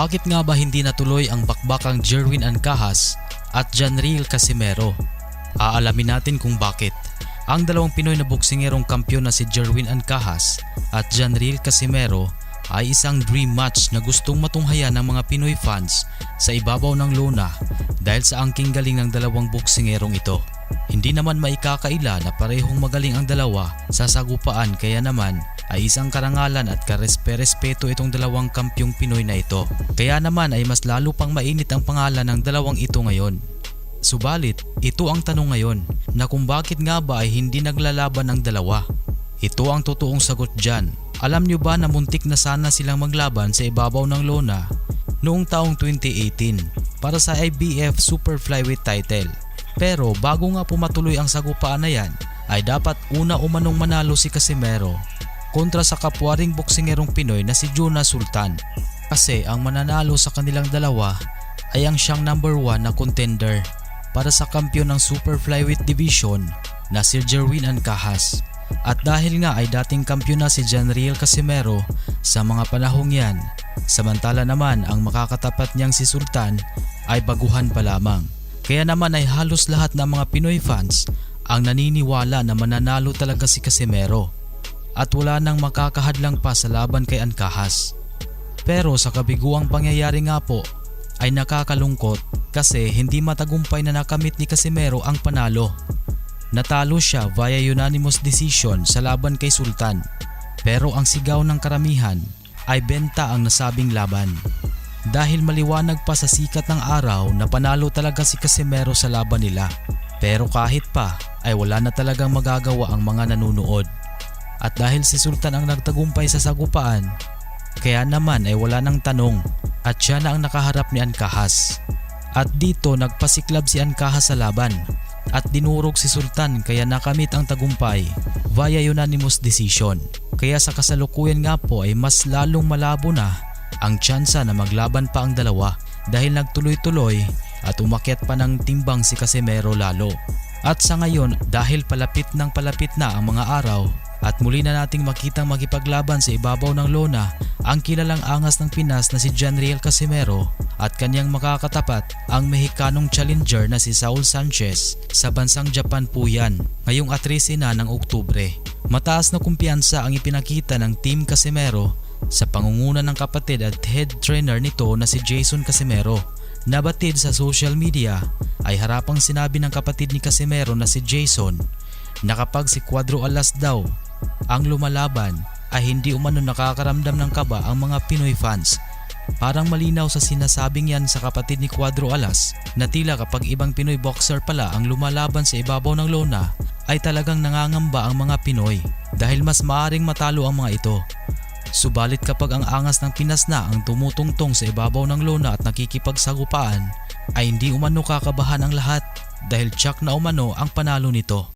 Bakit nga ba hindi natuloy ang bakbakang Jerwin Ancahas at Janriel Casimero? Aalamin natin kung bakit. Ang dalawang Pinoy na boksingerong kampyon na si Jerwin Ancahas at Janriel Casimero ay isang dream match na gustong matunghayan ng mga Pinoy fans sa ibabaw ng lona dahil sa angking galing ng dalawang boksingerong ito. Hindi naman maikakaila na parehong magaling ang dalawa sa sagupaan kaya naman ay isang karangalan at karespe-respeto itong dalawang kampyong Pinoy na ito. Kaya naman ay mas lalo pang mainit ang pangalan ng dalawang ito ngayon. Subalit, ito ang tanong ngayon na kung bakit nga ba ay hindi naglalaban ang dalawa. Ito ang totoong sagot dyan. Alam nyo ba na muntik na sana silang maglaban sa ibabaw ng lona noong taong 2018 para sa IBF Super Flyweight title. Pero bago nga pumatuloy ang sagupaan na yan, ay dapat una umanong manalo si Casimero kontra sa kapwaring boksingerong Pinoy na si Jonas Sultan. Kasi ang mananalo sa kanilang dalawa ay ang siyang number 1 na contender para sa kampyon ng Super Flyweight Division na si Jerwin Ancahas. At dahil nga ay dating kampyon na si Janriel Casimero sa mga panahong yan, samantala naman ang makakatapat niyang si Sultan ay baguhan pa lamang. Kaya naman ay halos lahat ng mga Pinoy fans ang naniniwala na mananalo talaga si Casimero at wala nang makakahadlang pa sa laban kay Ancahas. Pero sa kabiguang pangyayari nga po ay nakakalungkot kasi hindi matagumpay na nakamit ni Casimero ang panalo. Natalo siya via unanimous decision sa laban kay Sultan. Pero ang sigaw ng karamihan ay benta ang nasabing laban. Dahil maliwanag pa sa sikat ng araw na panalo talaga si Casimero sa laban nila. Pero kahit pa ay wala na talagang magagawa ang mga nanunood. At dahil si Sultan ang nagtagumpay sa sagupaan, kaya naman ay wala nang tanong at siya na ang nakaharap ni Ancahas. At dito nagpasiklab si Ancahas sa laban at dinurog si Sultan kaya nakamit ang tagumpay via unanimous decision. Kaya sa kasalukuyan nga po ay mas lalong malabo na ang tsansa na maglaban pa ang dalawa dahil nagtuloy-tuloy at umakyat pa ng timbang si Casimero lalo. At sa ngayon dahil palapit ng palapit na ang mga araw at muli na nating makitang makipaglaban sa ibabaw ng lona ang kilalang angas ng Pinas na si Janriel Casimero at kanyang makakatapat ang Mexicanong challenger na si Saul Sanchez sa bansang Japan po yan ngayong 13 na ng Oktubre. Mataas na kumpiyansa ang ipinakita ng Team Casimero sa pangunguna ng kapatid at head trainer nito na si Jason Casimero. Nabatid sa social media ay harapang sinabi ng kapatid ni Casimero na si Jason na kapag si Cuadro Alas daw ang lumalaban ay hindi umano nakakaramdam ng kaba ang mga Pinoy fans. Parang malinaw sa sinasabing yan sa kapatid ni Cuadro Alas na tila kapag ibang Pinoy boxer pala ang lumalaban sa ibabaw ng lona ay talagang nangangamba ang mga Pinoy dahil mas maaring matalo ang mga ito. Subalit kapag ang angas ng Pinas na ang tumutungtong sa ibabaw ng lona at nakikipagsagupaan ay hindi umano kakabahan ang lahat dahil tsak na umano ang panalo nito.